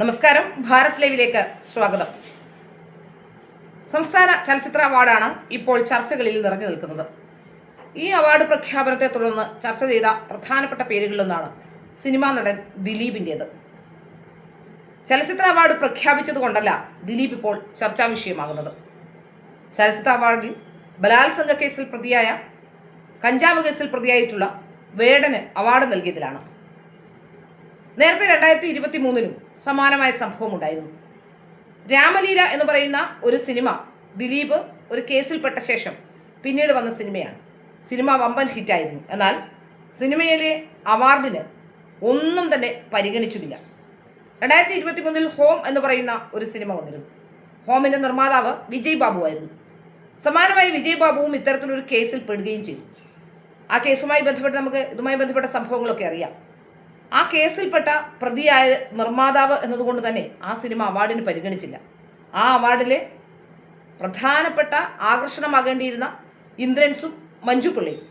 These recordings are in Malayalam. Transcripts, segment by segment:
നമസ്കാരം. ഭാരത് ലൈവിലേക്ക് സ്വാഗതം. സംസ്ഥാന ചലച്ചിത്ര അവാർഡാണ് ഇപ്പോൾ ചർച്ചകളിൽ നിറഞ്ഞു നിൽക്കുന്നത്. ഈ അവാർഡ് പ്രഖ്യാപനത്തെ തുടർന്ന് ചർച്ച ചെയ്ത പ്രധാനപ്പെട്ട പേരുകളിലൊന്നാണ് സിനിമാ നടൻ ദിലീപിന്റേത് ചലച്ചിത്ര അവാർഡ് പ്രഖ്യാപിച്ചതുകൊണ്ടല്ല ദിലീപ് ഇപ്പോൾ ചർച്ചാ വിഷയമാകുന്നത്. ചലച്ചിത്ര അവാർഡിൽ ബലാത്സംഗ കേസിൽ പ്രതിയായ കഞ്ചാവ് കേസിൽ പ്രതിയായിട്ടുള്ള വേടന് അവാർഡ് നൽകിയതിലാണ്. നേരത്തെ രണ്ടായിരത്തി ഇരുപത്തി മൂന്നിലും സമാനമായ സംഭവം ഉണ്ടായിരുന്നു രാമലീല എന്ന് പറയുന്ന ഒരു സിനിമ ദിലീപ് ഒരു കേസിൽപ്പെട്ട ശേഷം പിന്നീട് വന്ന സിനിമയാണ്. സിനിമ വമ്പൻ ഹിറ്റായിരുന്നു. എന്നാൽ സിനിമയിലെ അവാർഡിന് ഒന്നും തന്നെ പരിഗണിച്ചുമില്ല രണ്ടായിരത്തി ഇരുപത്തി മൂന്നിൽ ഹോം എന്ന് പറയുന്ന ഒരു സിനിമ വന്നിരുന്നു. ഹോമിന്റെ നിർമ്മാതാവ് വിജയ് ബാബു ആയിരുന്നു. സമാനമായി വിജയ് ബാബുവും ഇത്തരത്തിലൊരു കേസിൽ പെടുകയും ചെയ്തു. ആ കേസുമായി ബന്ധപ്പെട്ട് നമുക്ക് ഇതുമായി ബന്ധപ്പെട്ട സംഭവങ്ങളൊക്കെ അറിയാം. ആ കേസിൽപ്പെട്ട പ്രതിയായ നിർമ്മാതാവ് എന്നതുകൊണ്ട് തന്നെ ആ സിനിമ അവാർഡിന് പരിഗണിച്ചില്ല. ആ അവാർഡിലെ പ്രധാനപ്പെട്ട ആകർഷണമാകേണ്ടിയിരുന്ന ഇന്ദ്രൻസും മഞ്ജു പിള്ളയും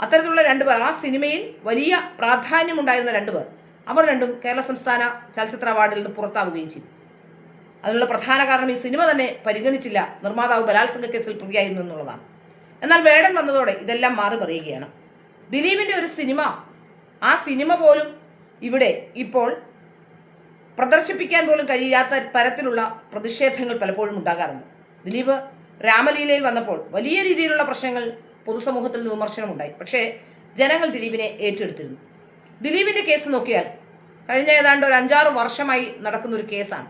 അത്തരത്തിലുള്ള രണ്ടുപേർ ആ സിനിമയിൽ വലിയ പ്രാധാന്യമുണ്ടായിരുന്ന രണ്ടുപേർ അവർ രണ്ടും കേരള സംസ്ഥാന ചലച്ചിത്ര അവാർഡിൽ നിന്ന് പുറത്താവുകയും ചെയ്തു. അതിനുള്ള പ്രധാന കാരണം ഈ സിനിമ തന്നെ പരിഗണിച്ചില്ല നിർമ്മാതാവ് ബലാത്സംഗ കേസിൽ പ്രതിയായിരുന്നു എന്നുള്ളതാണ്. എന്നാൽ വേടൻ വന്നതോടെ ഇതെല്ലാം മാറി പറയുകയാണ് ദിലീപിന്റെ ഒരു സിനിമ ആ സിനിമ പോലും ഇവിടെ ഇപ്പോൾ പ്രദർശിപ്പിക്കാൻ പോലും കഴിയാത്ത തരത്തിലുള്ള പ്രതിഷേധങ്ങൾ പലപ്പോഴും ഉണ്ടാകാറുണ്ട്. ദിലീപ് രാമലീലയിൽ വന്നപ്പോൾ വലിയ രീതിയിലുള്ള പ്രശ്നങ്ങൾ പൊതുസമൂഹത്തിൽ നിന്ന് വിമർശനമുണ്ടായി. പക്ഷേ ജനങ്ങൾ ദിലീപിനെ ഏറ്റെടുത്തിരുന്നു. ദിലീപിന്റെ കേസ് നോക്കിയാൽ കഴിഞ്ഞ ഏതാണ്ട് ഒരു അഞ്ചാറ് വർഷമായി നടക്കുന്ന ഒരു കേസാണ്.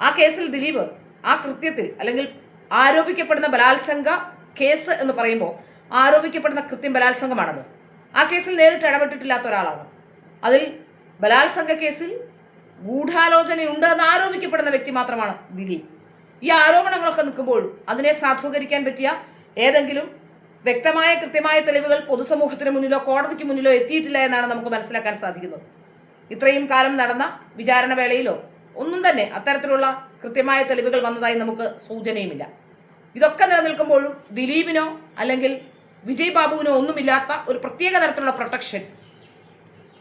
ആ കേസിൽ ദിലീപ് ആ കൃത്യത്തിൽ അല്ലെങ്കിൽ ആരോപിക്കപ്പെടുന്ന ബലാത്സംഗ കേസ് എന്ന് പറയുമ്പോൾ ആരോപിക്കപ്പെടുന്ന കൃത്യം ബലാത്സംഗമാണത്. ആ കേസിൽ നേരിട്ട് ഇടപെട്ടിട്ടില്ലാത്ത ഒരാളാണ്. അതിൽ ബലാത്സംഗ കേസിൽ ഗൂഢാലോചനയുണ്ട് എന്ന് ആരോപിക്കപ്പെടുന്ന വ്യക്തി മാത്രമാണ് ദിലീപ്. ഈ ആരോപണങ്ങളൊക്കെ നിൽക്കുമ്പോഴും അതിനെ സാധൂകരിക്കാൻ പറ്റിയ ഏതെങ്കിലും വ്യക്തമായ കൃത്യമായ തെളിവുകൾ പൊതുസമൂഹത്തിന് മുന്നിലോ കോടതിക്ക് മുന്നിലോ എത്തിയിട്ടില്ല എന്നാണ് നമുക്ക് മനസ്സിലാക്കാൻ സാധിക്കുന്നത്. ഇത്രയും കാലം നടന്ന വിചാരണ വേളയിലോ ഒന്നും തന്നെ അത്തരത്തിലുള്ള കൃത്യമായ തെളിവുകൾ വന്നതായി നമുക്ക് സൂചനയുമില്ല. ഇതൊക്കെ നിലനിൽക്കുമ്പോഴും ദിലീപിനോ അല്ലെങ്കിൽ വിജയ് ബാബുവിനോ ഒന്നുമില്ലാത്ത ഒരു പ്രത്യേക തരത്തിലുള്ള പ്രൊട്ടക്ഷൻ.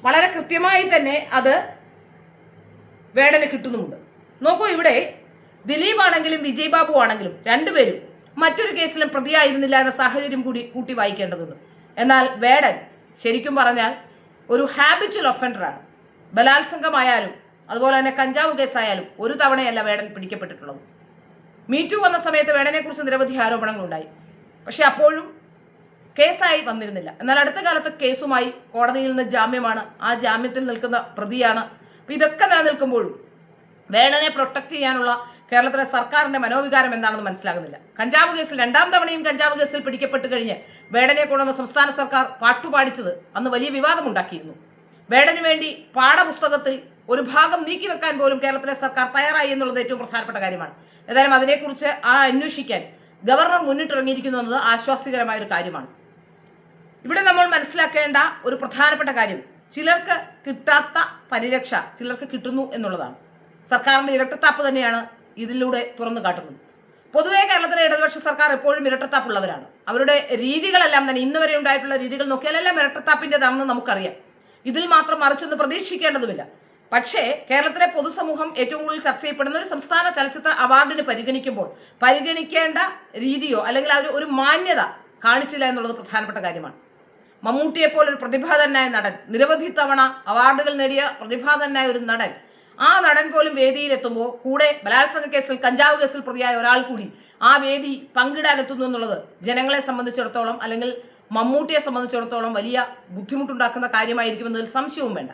വളരെ കൃത്യമായി തന്നെ അത് വേടന് കിട്ടുന്നുമുണ്ട്. നോക്കൂ ഇവിടെ ദിലീപ് ആണെങ്കിലും വിജയ് ബാബു ആണെങ്കിലും രണ്ടുപേരും മറ്റൊരു കേസിലും പ്രതിയായിരുന്നില്ല എന്ന സാഹചര്യം കൂടി കൂട്ടി വായിക്കേണ്ടതുണ്ട്. എന്നാൽ വേടൻ ശരിക്കും പറഞ്ഞാൽ ഒരു ഹാബിച്വൽ ഒഫൻഡറാണ് ബലാത്സംഗമായാലും അതുപോലെ തന്നെ കഞ്ചാവ് കേസായാലും ഒരു തവണയല്ല വേടൻ പിടിക്കപ്പെട്ടിട്ടുള്ളത്. മീറ്റു വന്ന സമയത്ത് വേടനെക്കുറിച്ച് നിരവധി ആരോപണങ്ങളുണ്ടായി. പക്ഷെ അപ്പോഴും കേസായി വന്നിരുന്നില്ല. എന്നാൽ അടുത്ത കാലത്ത് കേസുമായി കോടതിയിൽ നിന്ന് ജാമ്യമാണ്. ആ ജാമ്യത്തിൽ നിൽക്കുന്ന പ്രതിയാണ്. അപ്പൊ ഇതൊക്കെ നിലനിൽക്കുമ്പോഴും വേണനെ പ്രൊട്ടക്ട് ചെയ്യാനുള്ള കേരളത്തിലെ സർക്കാരിന്റെ മനോവികാരം എന്താണെന്ന് മനസ്സിലാകുന്നില്ല. കഞ്ചാവ് കേസിൽ രണ്ടാം തവണയും കഞ്ചാവ് കേസിൽ പിടിക്കപ്പെട്ട് കഴിഞ്ഞ് വേടനെ കൊണ്ടുവന്ന സംസ്ഥാന സർക്കാർ പാട്ടുപാടിച്ചത് അന്ന് വലിയ വിവാദമുണ്ടാക്കിയിരുന്നു. വേടന് വേണ്ടി പാഠപുസ്തകത്തിൽ ഒരു ഭാഗം നീക്കി വെക്കാൻ പോലും കേരളത്തിലെ സർക്കാർ തയ്യാറായി എന്നുള്ളത് ഏറ്റവും പ്രധാനപ്പെട്ട കാര്യമാണ്. ഏതായാലും അതിനെക്കുറിച്ച് ആ അന്വേഷിക്കാൻ ഗവർണർ മുന്നിട്ടിറങ്ങിയിരിക്കുന്നു എന്നത് ആശ്വാസകരമായ ഒരു കാര്യമാണ്. ഇവിടെ നമ്മൾ മനസ്സിലാക്കേണ്ട ഒരു പ്രധാനപ്പെട്ട കാര്യം. ചിലർക്ക് കിട്ടാത്ത പരിരക്ഷ ചിലർക്ക് കിട്ടുന്നു എന്നുള്ളതാണ്. സർക്കാരിന്റെ ഇരട്ടത്താപ്പ് തന്നെയാണ് ഇതിലൂടെ തുറന്നു കാട്ടുന്നത്. പൊതുവേ കേരളത്തിലെ ഇടതുപക്ഷ സർക്കാർ എപ്പോഴും ഇരട്ടത്താപ്പുള്ളവരാണ്. അവരുടെ രീതികളെല്ലാം തന്നെ ഇന്ന് വരെ ഉണ്ടായിട്ടുള്ള രീതികൾ നോക്കിയാലെല്ലാം ഇരട്ടത്താപ്പിന്റെതാണെന്ന് നമുക്കറിയാം. ഇതിൽ മാത്രം മറിച്ചൊന്ന് പ്രതീക്ഷിക്കേണ്ടതുമില്ല. പക്ഷേ കേരളത്തിലെ പൊതുസമൂഹം ഏറ്റവും കൂടുതൽ ചർച്ച ചെയ്യപ്പെടുന്ന ഒരു സംസ്ഥാന ചലച്ചിത്ര അവാർഡിന് പരിഗണിക്കുമ്പോൾ പരിഗണിക്കേണ്ട രീതിയോ അല്ലെങ്കിൽ ഒരു ഒരു മാന്യത കാണിച്ചില്ല എന്നുള്ളത് പ്രധാനപ്പെട്ട കാര്യമാണ്. മമ്മൂട്ടിയെ പോലെ ഒരു പ്രതിഭാതനായ നടൻ. നിരവധി തവണ അവാർഡുകൾ നേടിയ പ്രതിഭാതനായ ഒരു നടൻ. ആ നടൻ പോലും വേദിയിലെത്തുമ്പോൾ കൂടെ ബലാത്സംഗ കേസിൽ കഞ്ചാവ് കേസിൽ പ്രതിയായ ഒരാൾ കൂടി ആ വേദി പങ്കിടാനെത്തുന്നു എന്നുള്ളത് ജനങ്ങളെ സംബന്ധിച്ചിടത്തോളം അല്ലെങ്കിൽ മമ്മൂട്ടിയെ സംബന്ധിച്ചിടത്തോളം വലിയ ബുദ്ധിമുട്ടുണ്ടാക്കുന്ന കാര്യമായിരിക്കുമെന്നതിൽ സംശയവും വേണ്ട.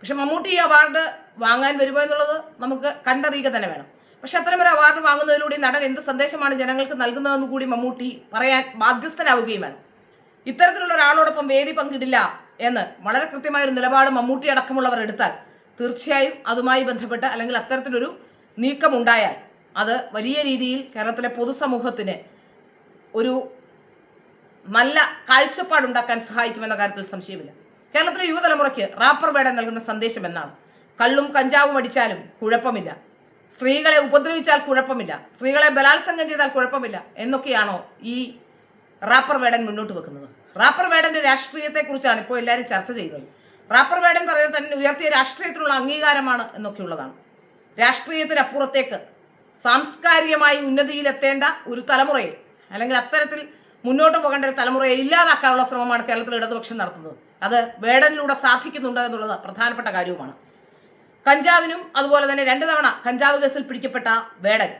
പക്ഷെ മമ്മൂട്ടി ഈ അവാർഡ് വാങ്ങാൻ വരുമോ എന്നുള്ളത് നമുക്ക് കണ്ടറിയുക തന്നെ വേണം. പക്ഷെ അത്തരമൊരു അവാർഡ് വാങ്ങുന്നതിലൂടെ നടൻ എന്ത് സന്ദേശമാണ് ജനങ്ങൾക്ക് നൽകുന്നതെന്ന് കൂടി മമ്മൂട്ടി പറയാൻ ബാധ്യസ്ഥനാവുകയും വേണം. ഇത്തരത്തിലുള്ള ഒരാളോടൊപ്പം വേദി പങ്കിടില്ല എന്ന് വളരെ കൃത്യമായ ഒരു നിലപാട് മമ്മൂട്ടി അടക്കമുള്ളവർ എടുത്താൽ തീർച്ചയായും അതുമായി ബന്ധപ്പെട്ട് അല്ലെങ്കിൽ അത്തരത്തിലൊരു നീക്കമുണ്ടായാൽ അത് വലിയ രീതിയിൽ കേരളത്തിലെ പൊതുസമൂഹത്തിന് ഒരു നല്ല കാഴ്ചപ്പാടുണ്ടാക്കാൻ സഹായിക്കുമെന്ന കാര്യത്തിൽ സംശയമില്ല. കേരളത്തിലെ യുവതലമുറയ്ക്ക് റാപ്പർ വേടം നൽകുന്ന സന്ദേശം എന്നാണ്. കള്ളും കഞ്ചാവും അടിച്ചാലും കുഴപ്പമില്ല. സ്ത്രീകളെ ഉപദ്രവിച്ചാൽ കുഴപ്പമില്ല. സ്ത്രീകളെ ബലാത്സംഗം ചെയ്താൽ കുഴപ്പമില്ല എന്നൊക്കെയാണോ ഈ റാപ്പർ വേടൻ മുന്നോട്ട് വെക്കുന്നത്? റാപ്പർ വേടന്റെ രാഷ്ട്രീയത്തെക്കുറിച്ചാണ് ഇപ്പോൾ എല്ലാവരും ചർച്ച ചെയ്യുന്നത് റാപ്പർ വേടൻ പറയുന്നത് തന്നെ ഉയർത്തിയ രാഷ്ട്രീയത്തിനുള്ള അംഗീകാരമാണ് എന്നൊക്കെയുള്ളതാണ്. രാഷ്ട്രീയത്തിനപ്പുറത്തേക്ക് സാംസ്കാരികമായി ഉന്നതിയിലെത്തേണ്ട ഒരു തലമുറയെ അല്ലെങ്കിൽ അത്തരത്തിൽ മുന്നോട്ട് പോകേണ്ട ഒരു തലമുറയെ ഇല്ലാതാക്കാനുള്ള ശ്രമമാണ് കേരളത്തിൽ ഇടതുപക്ഷം നടത്തുന്നത്. അത് വേടനിലൂടെ സാധിക്കുന്നുണ്ട് എന്നുള്ളത് പ്രധാനപ്പെട്ട കാര്യവുമാണ്. കഞ്ചാവിനും അതുപോലെ തന്നെ രണ്ട് തവണ കഞ്ചാവ് കേസിൽ പിടിക്കപ്പെട്ട വേടൻ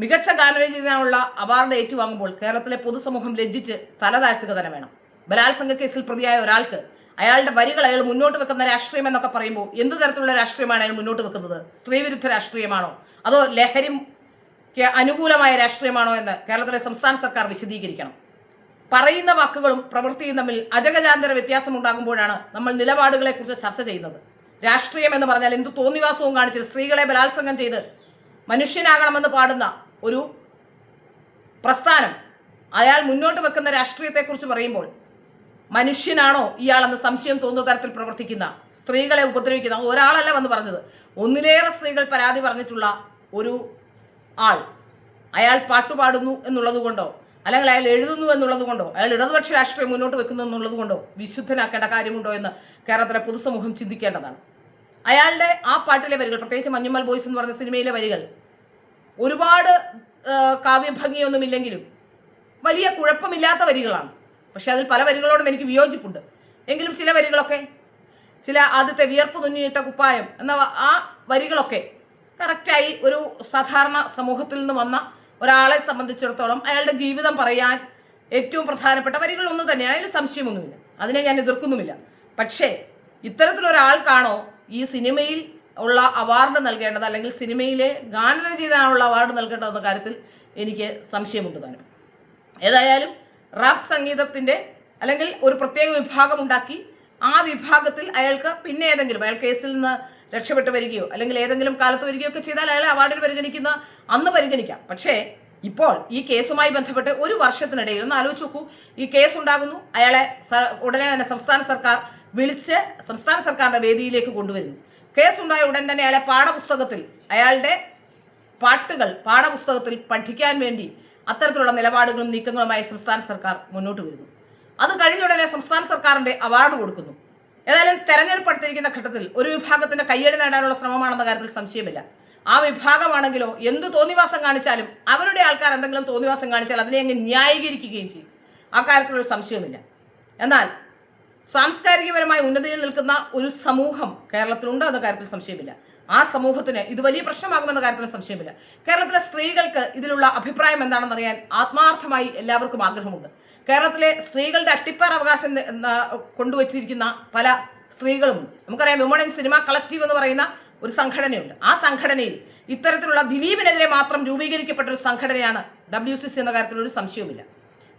മികച്ച ഗാനരചനയുള്ള അവാർഡ് ഏറ്റുവാങ്ങുമ്പോൾ കേരളത്തിലെ പൊതുസമൂഹം ലജ്ജിച്ച് തല താഴ്ത്തുക തന്നെ വേണം. ബലാത്സംഗ കേസിൽ പ്രതിയായ ഒരാൾക്ക് അയാളുടെ വരികൾ അയാൾ മുന്നോട്ട് വെക്കുന്ന രാഷ്ട്രീയം എന്നൊക്കെ പറയുമ്പോൾ എന്ത് തരത്തിലുള്ള രാഷ്ട്രീയമാണ് അയാൾ മുന്നോട്ട് വെക്കുന്നത്? സ്ത്രീവിരുദ്ധ രാഷ്ട്രീയമാണോ? അതോ ലഹരിക്ക് അനുകൂലമായ രാഷ്ട്രീയമാണോ എന്ന് കേരളത്തിലെ സംസ്ഥാന സർക്കാർ വിശദീകരിക്കണം. പറയുന്ന വാക്കുകളും പ്രവൃത്തിയും തമ്മിൽ അജഗജാന്തര വ്യത്യാസം ഉണ്ടാകുമ്പോഴാണ് നമ്മൾ നിലപാടുകളെക്കുറിച്ച് ചർച്ച ചെയ്യുന്നത്. രാഷ്ട്രീയം എന്ന് പറഞ്ഞാൽ എന്ത് തോന്നിവാസവും കാണിച്ച് സ്ത്രീകളെ ബലാത്സംഗം ചെയ്ത് മനുഷ്യനാകണമെന്ന് പാടുന്ന ഒരു പ്രസ്ഥാനം. അയാൾ മുന്നോട്ട് വെക്കുന്ന രാഷ്ട്രീയത്തെക്കുറിച്ച് പറയുമ്പോൾ മനുഷ്യനാണോ ഇയാളെന്ന് സംശയം തോന്നുന്ന തരത്തിൽ പ്രവർത്തിക്കുന്ന സ്ത്രീകളെ ഉപദ്രവിക്കുന്ന ഒരാളല്ല വന്ന് പറഞ്ഞത്. ഒന്നിലേറെ സ്ത്രീകൾ പരാതി പറഞ്ഞിട്ടുള്ള ഒരു ആൾ അയാൾ പാട്ടുപാടുന്നു എന്നുള്ളത് കൊണ്ടോ അല്ലെങ്കിൽ അയാൾ എഴുതുന്നു എന്നുള്ളത് കൊണ്ടോ അയാൾ ഇടതുപക്ഷ രാഷ്ട്രീയം മുന്നോട്ട് വെക്കുന്നു എന്നുള്ളത് കൊണ്ടോ വിശുദ്ധനാക്കേണ്ട കാര്യമുണ്ടോ എന്ന് കേരളത്തിലെ പൊതുസമൂഹം ചിന്തിക്കേണ്ടതാണ്. അയാളുടെ ആ പാട്ടിലെ വരികൾ പ്രത്യേകിച്ച് മഞ്ഞുമൽ ബോയ്സ് എന്ന് പറഞ്ഞ സിനിമയിലെ വരികൾ ഒരുപാട് കാവ്യഭംഗിയൊന്നും കാവ്യഭംഗിയൊന്നുമില്ലെങ്കിലും വലിയ കുഴപ്പമില്ലാത്ത വരികളാണ്. പക്ഷെ അതിൽ പല വരികളോടും എനിക്ക് വിയോജിപ്പുണ്ട്. എങ്കിലും ചില വരികളൊക്കെ ചില ആദ്യത്തെ വിയർപ്പ് തുന്നിയിട്ട കുപ്പായം എന്ന ആ വരികളൊക്കെ കറക്റ്റായി ഒരു സാധാരണ സമൂഹത്തിൽ നിന്ന് വന്ന ഒരാളെ സംബന്ധിച്ചിടത്തോളം അയാളുടെ ജീവിതം പറയാൻ ഏറ്റവും പ്രധാനപ്പെട്ട വരികളൊന്നും തന്നെയാണ് അതിൽ സംശയമൊന്നുമില്ല. അതിനെ ഞാൻ എതിർക്കുന്നുമില്ല. പക്ഷേ ഇത്തരത്തിലൊരാൾക്കാണോ ഈ സിനിമയിൽ ഉള്ള അവാർഡ് നൽകേണ്ടത് അല്ലെങ്കിൽ സിനിമയിലെ ഗാനരചയിതാനുള്ള അവാർഡ് നൽകേണ്ടതെന്ന കാര്യത്തിൽ എനിക്ക് സംശയമുണ്ട് താനും. ഏതായാലും റാപ്പ് സംഗീതത്തിന്റെ അല്ലെങ്കിൽ ഒരു പ്രത്യേക വിഭാഗം ഉണ്ടാക്കി ആ വിഭാഗത്തിൽ അയാൾക്ക് പിന്നെ ഏതെങ്കിലും അയാൾ കേസിൽ നിന്ന് രക്ഷപ്പെട്ട് വരികയോ അല്ലെങ്കിൽ ഏതെങ്കിലും കാലത്ത് വരികയോ ഒക്കെ ചെയ്താൽ അയാളെ അവാർഡിൽ പരിഗണിക്കുന്ന അന്ന് പരിഗണിക്കാം. പക്ഷേ ഇപ്പോൾ ഈ കേസുമായി ബന്ധപ്പെട്ട് ഒരു വർഷത്തിനിടയിൽ ഒന്ന് ആലോചിച്ച് നോക്കൂ. ഈ കേസ് ഉണ്ടാകുന്നു. അയാളെ ഉടനെ തന്നെ സംസ്ഥാന സർക്കാർ വിളിച്ച് സംസ്ഥാന സർക്കാരിന്റെ വേദിയിലേക്ക് കൊണ്ടുവരുന്നു. കേസ് ഉണ്ടായ ഉടൻ തന്നെ അയാളെ പാഠപുസ്തകത്തിൽ അയാളുടെ പാട്ടുകൾ പാഠപുസ്തകത്തിൽ പഠിക്കാൻ വേണ്ടി അത്തരത്തിലുള്ള നിലപാടുകളും നീക്കങ്ങളുമായി സംസ്ഥാന സർക്കാർ മുന്നോട്ട് വരുന്നു. അത് കഴിഞ്ഞ ഉടനെ സംസ്ഥാന സർക്കാരിന്റെ അവാർഡ് കൊടുക്കുന്നു. ഏതായാലും തെരഞ്ഞെടുപ്പ് അടുത്തിരിക്കുന്ന ഘട്ടത്തിൽ ഒരു വിഭാഗത്തിന്റെ കയ്യടി നേടാനുള്ള ശ്രമമാണെന്ന കാര്യത്തിൽ സംശയമില്ല. ആ വിഭാഗമാണെങ്കിലോ എന്ത് തോന്നിവാസം കാണിച്ചാലും അവരുടെ ആൾക്കാർ എന്തെങ്കിലും തോന്നിവാസം കാണിച്ചാൽ അതിനെ അങ്ങ് ന്യായീകരിക്കുകയും ചെയ്യും. ആ കാര്യത്തിലൊരു സംശയമില്ല എന്നാൽ സാംസ്കാരികപരമായി ഉന്നതിയിൽ നിൽക്കുന്ന ഒരു സമൂഹം കേരളത്തിലുണ്ട് എന്ന കാര്യത്തിൽ സംശയമില്ല. ആ സമൂഹത്തിന് ഇത് വലിയ പ്രശ്നമാകുമെന്ന കാര്യത്തിൽ സംശയമില്ല. കേരളത്തിലെ സ്ത്രീകൾക്ക് ഇതിലുള്ള അഭിപ്രായം എന്താണെന്ന് അറിയാൻ ആത്മാർത്ഥമായി എല്ലാവർക്കും ആഗ്രഹമുണ്ട്. കേരളത്തിലെ സ്ത്രീകളുടെ അട്ടിപ്പാർ അവകാശം കൊണ്ടുവച്ചിരിക്കുന്ന പല സ്ത്രീകളുമുണ്ട്. നമുക്കറിയാം വിമൺ ഇൻ സിനിമ കളക്റ്റീവ് എന്ന് പറയുന്ന ഒരു സംഘടനയുണ്ട്. ആ സംഘടനയിൽ ഇത്തരത്തിലുള്ള ദിലീപിനെതിരെ മാത്രം രൂപീകരിക്കപ്പെട്ട ഒരു സംഘടനയാണ് ഡബ്ല്യു സി സി എന്ന കാര്യത്തിൽ ഒരു സംശയവുമില്ല.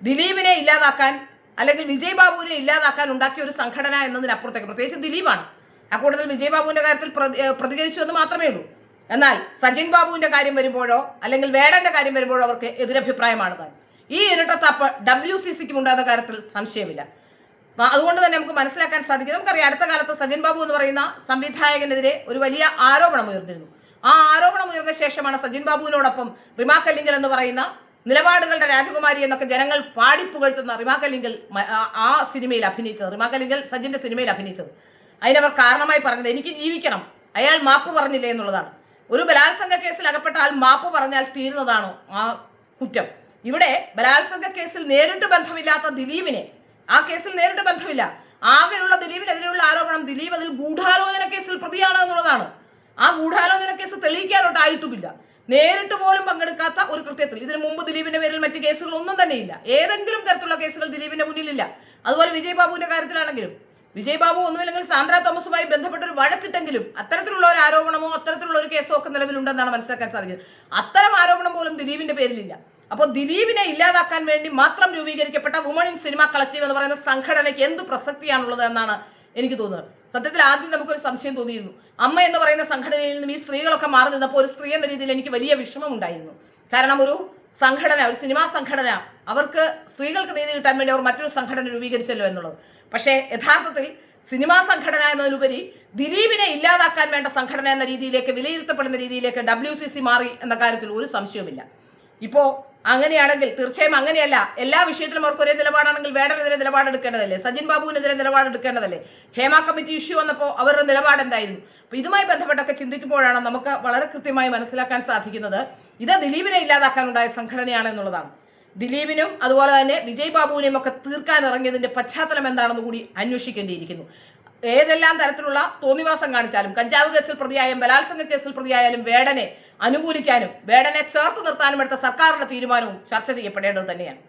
ദിലീപിനെ ഇല്ലാതാക്കാൻ അല്ലെങ്കിൽ വിജയ് ബാബുവിനെ ഇല്ലാതാക്കാൻ ഉണ്ടാക്കിയ ഒരു സംഘടന എന്നതിനപ്പുറത്തേക്ക്. പ്രത്യേകിച്ച് ദിലീപാണ്. അക്കൂട്ടത്തിൽ വിജയ് ബാബുവിന്റെ കാര്യത്തിൽ പ്രതി- പ്രതികരിച്ചു എന്ന് മാത്രമേ ഉള്ളൂ. എന്നാൽ സജിൻ ബാബുവിന്റെ കാര്യം വരുമ്പോഴോ അല്ലെങ്കിൽ വേടന്റെ കാര്യം വരുമ്പോഴോ അവർക്ക് എതിരഭിപ്രായമാണ് താൻ. ഈ ഇരട്ടത്താപ്പ് ഡബ്ല്യു സി സിക്കും ഉണ്ടാകുന്ന കാര്യത്തിൽ സംശയമില്ല. അതുകൊണ്ട് തന്നെ നമുക്ക് മനസ്സിലാക്കാൻ സാധിക്കും. നമുക്കറിയാം അടുത്ത കാലത്ത് സജിൻ ബാബു എന്ന് പറയുന്ന സംവിധായകനെതിരെ ഒരു വലിയ ആരോപണം ഉയർന്നിരുന്നു. ആ ആരോപണം ഉയർന്ന ശേഷമാണ് സജിൻ ബാബുവിനോടൊപ്പം റിമാ കല്ലിങ്കൽ എന്ന് പറയുന്ന നിലപാടുകളുടെ രാജകുമാരി എന്നൊക്കെ ജനങ്ങൾ പാടിപ്പുകഴ്ത്തുന്ന റിമാക്കലിംഗൽ ആ- സിനിമയിൽ അഭിനയിച്ചത് റിമാക്കലിംഗൽ സജിന്റെ സിനിമയിൽ അഭിനയിച്ചത്. അതിനവർ കാരണമായി പറഞ്ഞത് എനിക്ക് ജീവിക്കണം. അയാൾ മാപ്പ് പറഞ്ഞില്ലേ എന്നുള്ളതാണ്. ഒരു ബലാത്സംഗ കേസിൽ അകപ്പെട്ട ആൾ മാപ്പ് പറഞ്ഞാൽ തീരുന്നതാണോ ആ കുറ്റം. ഇവിടെ ബലാത്സംഗ കേസിൽ നേരിട്ട് ബന്ധമില്ലാത്ത ദിലീപിനെ ആ കേസിൽ നേരിട്ട് ബന്ധമില്ല. ആകെയുള്ള ദിലീപിനെതിരെയുള്ള ആരോപണം ദിലീപ് അതിൽ ഗൂഢാലോചന കേസിൽ പ്രതിയാണ് എന്നുള്ളതാണ്. ആ ഗൂഢാലോചന കേസ് തെളിയിക്കാനോട്ടായിട്ടുമില്ല. നേരിട്ട് പോലും പങ്കെടുക്കാത്ത ഒരു കൃത്യത്തിൽ. ഇതിനു മുമ്പ് ദിലീപിന്റെ പേരിൽ മറ്റ് കേസുകൾ ഒന്നും ഇല്ല ഏതെങ്കിലും തരത്തിലുള്ള കേസുകൾ ദിലീപിന്റെ മുന്നിലില്ല. അതുപോലെ വിജയ് ബാബുവിന്റെ കാര്യത്തിലാണെങ്കിലും വിജയ് ബാബു ഒന്നുമില്ലെങ്കിൽ സാന്ദ്ര തോമസുമായി ബന്ധപ്പെട്ട ഒരു വഴക്കിട്ടെങ്കിലും അത്തരത്തിലുള്ള ഒരു ആരോപണമോ അത്തരത്തിലുള്ള ഒരു കേസോ ഒക്കെ നിലവിലുണ്ടെന്നാണ് മനസ്സിലാക്കാൻ സാധിക്കുന്നത്. അത്തരം ആരോപണം പോലും ദിലീപിന്റെ പേരിലില്ല. അപ്പോൾ ദിലീപിനെ ഇല്ലാതാക്കാൻ വേണ്ടി മാത്രം രൂപീകരിക്കപ്പെട്ട വുമൺ ഇൻ സിനിമ കളക്റ്റീവ് എന്ന് പറയുന്ന സംഘടനയ്ക്ക് എന്ത് പ്രസക്തിയാണുള്ളത് എന്നാണ് എനിക്ക് തോന്നുന്നത്. സത്യത്തിൽ ആദ്യം നമുക്കൊരു സംശയം തോന്നിയിരുന്നു. അമ്മ എന്ന് പറയുന്ന സംഘടനയിൽ നിന്നും ഈ സ്ത്രീകളൊക്കെ മാറി നിന്നപ്പോൾ ഒരു സ്ത്രീ എന്ന രീതിയിൽ എനിക്ക് വലിയ വിഷമം ഉണ്ടായിരുന്നു. കാരണം ഒരു സംഘടന ഒരു സിനിമാ സംഘടന അവർക്ക് സ്ത്രീകൾക്ക് നീതി കിട്ടാൻ വേണ്ടി അവർ മറ്റൊരു സംഘടന രൂപീകരിച്ചല്ലോ എന്നുള്ളത്. പക്ഷേ യഥാർത്ഥത്തിൽ സിനിമാ സംഘടന എന്നതിലുപരി ദിലീപിനെ ഇല്ലാതാക്കാൻ വേണ്ട സംഘടന എന്ന രീതിയിലേക്ക് വിലയിരുത്തപ്പെടുന്ന രീതിയിലേക്ക് ഡബ്ല്യു സി സി മാറി എന്ന കാര്യത്തിൽ ഒരു സംശയവുമില്ല. ഇപ്പോ അങ്ങനെയാണെങ്കിൽ തീർച്ചയായും അങ്ങനെയല്ല. എല്ലാ വിഷയത്തിലും അവർക്ക് ഒരേ നിലപാടാണെങ്കിൽ വേടനെതിരെ നിലപാടെടുക്കേണ്ടതല്ലേ? സജിൻ ബാബുവിനെതിരെ നിലപാടെടുക്കേണ്ടതല്ലേ? ഹേമ കമ്മിറ്റി ഇഷ്യൂ വന്നപ്പോൾ അവരുടെ നിലപാട് എന്തായിരുന്നു? അപ്പൊ ഇതുമായി ബന്ധപ്പെട്ടൊക്കെ ചിന്തിക്കുമ്പോഴാണ് നമുക്ക് വളരെ കൃത്യമായി മനസ്സിലാക്കാൻ സാധിക്കുന്നത്. ഇത് ദിലീപിനെ ഇല്ലാതാക്കാനുണ്ടായ സംഘടനയാണ് എന്നുള്ളതാണ്. ദിലീപിനും അതുപോലെ തന്നെ വിജയ് ബാബുവിനെയും ഒക്കെ തീർക്കാൻ ഇറങ്ങിയതിന്റെ പശ്ചാത്തലം എന്താണെന്ന് കൂടി അന്വേഷിക്കേണ്ടിയിരിക്കുന്നു. ഏതെല്ലാം തരത്തിലുള്ള തോന്നിവാസം കാണിച്ചാലും കഞ്ചാവ് കേസിൽ പ്രതിയായാലും ബലാത്സംഗ കേസിൽ പ്രതിയായാലും വേടനെ അനുകൂലിക്കാനും വേടനെ ചേർത്ത് നിർത്താനും എടുത്ത സർക്കാരിന്റെ തീരുമാനവും ചർച്ച ചെയ്യപ്പെടേണ്ടത് തന്നെയാണ്.